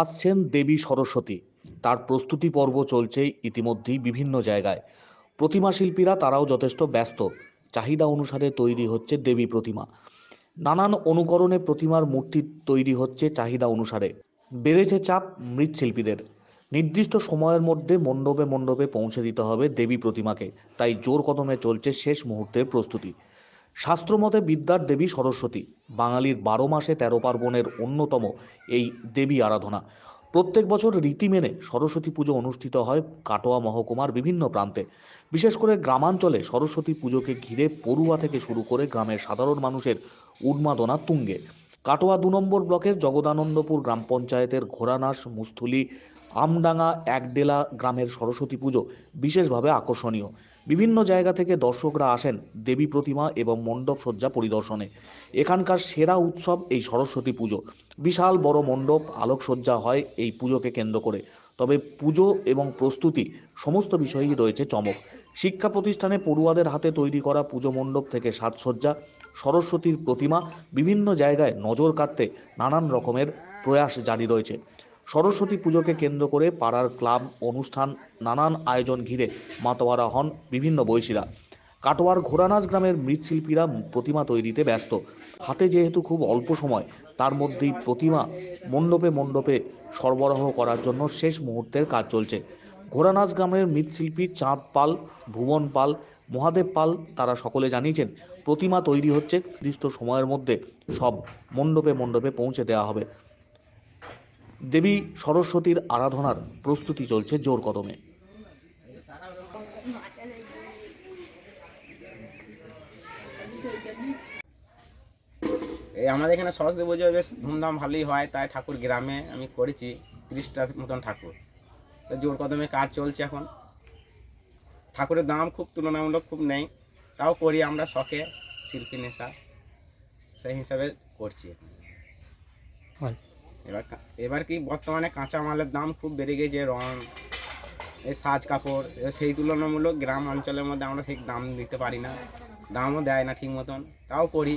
আসছেন দেবী সরস্বতী। তার প্রস্তুতি পর্ব চলছে ইতিমধ্যেই বিভিন্ন জায়গায়। প্রতিমা শিল্পীরা তারাও যথেষ্ট ব্যস্ত। চাহিদা অনুসারে তৈরি হচ্ছে দেবী প্রতিমা। নানান অনুকরণে প্রতিমার মূর্তি তৈরি হচ্ছে চাহিদা অনুসারে। বেড়েছে চাপ মৃৎশিল্পীদের। নির্দিষ্ট সময়ের মধ্যে মণ্ডপে মণ্ডপে পৌঁছে দিতে হবে দেবী প্রতিমাকে। তাই জোর কদমে চলছে শেষ মুহূর্তের প্রস্তুতি। শাস্ত্রমতে বিদ্যার দেবী সরস্বতী, বাঙালির বারো মাসে তেরো পার্বণের অন্যতম এই দেবী আরাধনা। প্রত্যেক বছর রীতি মেনে সরস্বতী পুজো অনুষ্ঠিত হয় কাটোয়া মহকুমার বিভিন্ন প্রান্তে। বিশেষ করে গ্রামাঞ্চলে সরস্বতী পুজোকে ঘিরে পড়ুয়া থেকে শুরু করে গ্রামের সাধারণ মানুষের উন্মাদনা তুঙ্গে। কাটোয়া দু নম্বর ব্লকের জগদানন্দপুর গ্রাম পঞ্চায়েতের ঘোড়ানাস মুস্থুলি, আমডাঙ্গা, একডেলা গ্রামের সরস্বতী পুজো বিশেষভাবে আকর্ষণীয়। বিভিন্ন জায়গা থেকে দর্শকরা আসেন দেবী প্রতিমা এবং মণ্ডপ সজ্জা পরিদর্শনে। এখানকার সেরা উৎসব এই সরস্বতী পুজো। বিশাল বড় মণ্ডপ, আলোকসজ্জা হয় এই পুজোকে কেন্দ্র করে। তবে পুজো এবং প্রস্তুতি সমস্ত বিষয়েই রয়েছে চমক। শিক্ষা প্রতিষ্ঠানে পড়ুয়াদের হাতে তৈরি করা পুজো মণ্ডপ থেকে সাজসজ্জা, সরস্বতীর প্রতিমা বিভিন্ন জায়গায় নজর কাটতে নানান রকমের প্রয়াস জারি রয়েছে। সরস্বতী পুজোকে কেন্দ্র করে পাড়ার ক্লাব, অনুষ্ঠান, নানান আয়োজন ঘিরে মাতোয়ারা হন বিভিন্ন বয়সীরা। কাটোয়ার ঘোড়ানাচ গ্রামের মৃৎশিল্পীরা প্রতিমা তৈরিতে ব্যস্ত। হাতে যেহেতু খুব অল্প সময়, তার মধ্যেই প্রতিমা মণ্ডপে মণ্ডপে সরবরাহ করার জন্য শেষ মুহূর্তের কাজ চলছে। ঘোড়ানাচ গ্রামের মৃৎশিল্পী চাঁদ পাল, ভুবন পাল, মহাদেব পাল, তারা সকলে জানিয়েছেন, প্রতিমা তৈরি হচ্ছে নির্দিষ্ট সময়ের মধ্যে। সব মণ্ডপে মণ্ডপে পৌঁছে দেওয়া হবে। দেবী সরস্বতীর আরাধনার প্রস্তুতি চলছে জোর কদমে। এই আমাদের এখানে সরস্বতী পুজো বেশ ধুমধাম ভালোই হয় তাই ঠাকুর গ্রামে আমি করেছি তিরিশটা মতন ঠাকুর। তো জোর কদমে কাজ চলছে এখন। ঠাকুরের দাম খুব তুলনামূলক খুব নেই তাও করি আমরা শখে শিল্পী নেশা সেই হিসাবে করছি। এখন। এবার এবার কি বর্তমানে কাঁচা মালের দাম খুব বেড়ে গেছে, রং, এই সাজ কাপড় সেই তুলনামূলক গ্রাম অঞ্চলের মধ্যে আমরা ঠিক দাম দিতে পারি না, দামও দেয় না ঠিক মতন, তাও করি।